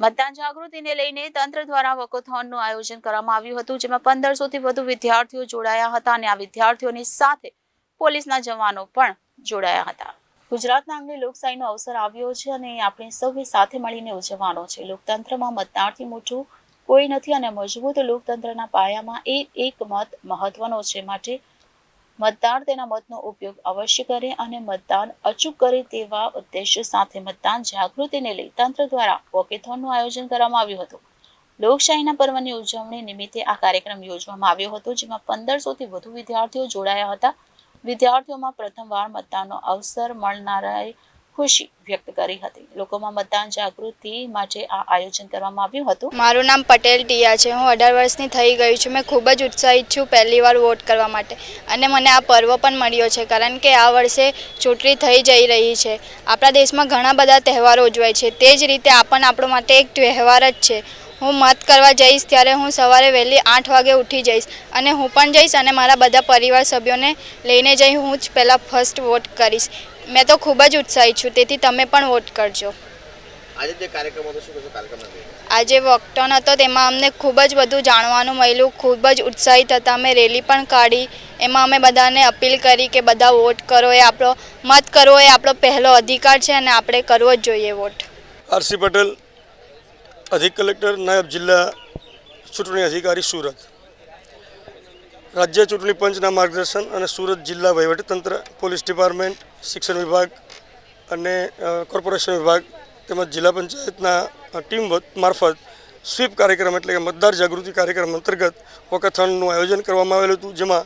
મતદાન જાગૃતિને લઈને તંત્ર દ્વારા વકોથોનનું આયોજન કરવામાં આવ્યું હતું, જેમાં પંદરસોથી વધુ વિદ્યાર્થીઓ જોડાયા હતા અને આ વિદ્યાર્થીઓની સાથે પોલીસના જવાનો પણ જોડાયા હતા. ગુજરાતના આંગણે લોકશાહીનો અવસર આવ્યો છે અને આપણે સૌએ સાથે મળીને ઉજવવાનો છે. લોકતંત્રમાં મતદાનથી મોટું કોઈ નથી અને મજબૂત લોકતંત્રના પાયામાં એક એક મત મહત્વનો છે. માટે મતદાર તેના મતનો ઉપયોગ અવશ્ય કરે અને મતદાન અચૂક કરે તેવા ઉદ્દેશ્ય સાથે મતદાન જાગૃતિને લઈ તંત્ર દ્વારા વોકેથોનનું આયોજન કરવામાં આવ્યું હતું. લોકશાહીના પર્વની ઉજવણી નિમિત્તે આ કાર્યક્રમ યોજવામાં આવ્યો હતો, જેમાં પંદરસોથી વધુ વિદ્યાર્થીઓ જોડાયા હતા. વિદ્યાર્થીઓમાં પ્રથમવાર મતદાનનો અવસર મળનારાએ ખુશી વ્યક્ત કરી હતી. લોકોમાં મતદાન જાગૃતિ માટે આ આયોજન કરવામાં આવ્યું હતું. મારું નામ પટેલ ટીયા છે. હું અઢાર વર્ષની થઈ ગઈ છું. મેં ખૂબ જ ઉત્સાહિત છું પહેલી વાર વોટ કરવા માટે. અને મને આ પર્વ પણ મળ્યો છે, કારણ કે આ વર્ષે ચૂંટણી થઈ જઈ રહી છે. આપણા દેશમાં ઘણા બધા તહેવારો ઉજવાય છે. તે જ રીતે આ પણ આપણો માટે એક તહેવાર જ છે. હું મત કરવા જઈશ ત્યારે હું સવારે વહેલી આઠ વાગે ઉઠી જઈશ અને હું પણ જઈશ અને મારા બધા પરિવાર સભ્યોને લઈને જઈ હું જ પહેલાં ફર્સ્ટ વોટ કરીશ. મેં તો ખૂબ જ ઉત્સાહિત છું તેથી તમે પણ વોટ કરજો. આજે જે હતો શું કહેશો કાર્યક્રમના લઈને? આજે વોકટોન હતો તેમાં અમને ખૂબ જ બધું જાણવાનું મળ્યું ખૂબ જ ઉત્સાહિત હતા અમે રેલી પણ કાઢી એમાં અમે બધાને અપીલ કરી કે બધા વોટ કરો એ આપણો મત કરવો એ આપણો પહેલો અધિકાર છે અને આપણે કરવો જ જોઈએ વોટ આરસી પટેલ અધિક કલેક્ટર નાયબ જિલ્લા ચૂંટણી અધિકારી સુરત. રાજ્ય ચૂંટણી પંચના માર્ગદર્શન અને સુરત જિલ્લા વહીવટીતંત્ર, પોલીસ ડિપાર્ટમેન્ટ, શિક્ષણ વિભાગ અને કોર્પોરેશન વિભાગ તેમજ જિલ્લા પંચાયતના ટીમ મારફત સ્વીપ કાર્યક્રમ એટલે કે મતદાર જાગૃતિ કાર્યક્રમ અંતર્ગત વોકાથોનનું આયોજન કરવામાં આવેલું હતું, જેમાં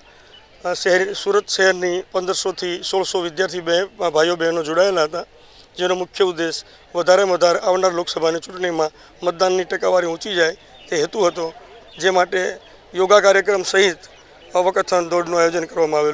શહેર સુરત શહેરની પંદરસોથી સોળસો વિદ્યાર્થી બે ભાઈઓ બહેનો જોડાયેલા હતા. જેનો મુખ્ય ઉદ્દેશ વધારે વધારે આવનાર લોકસભાની ચૂંટણીમાં મતદાનની ટકાવારી ઊંચી જાય તે હેતુ હતો. જે માટે યોગા કાર્યક્રમ સહિત વોકાથોન દોડનું આયોજન કરવામાં આવેલું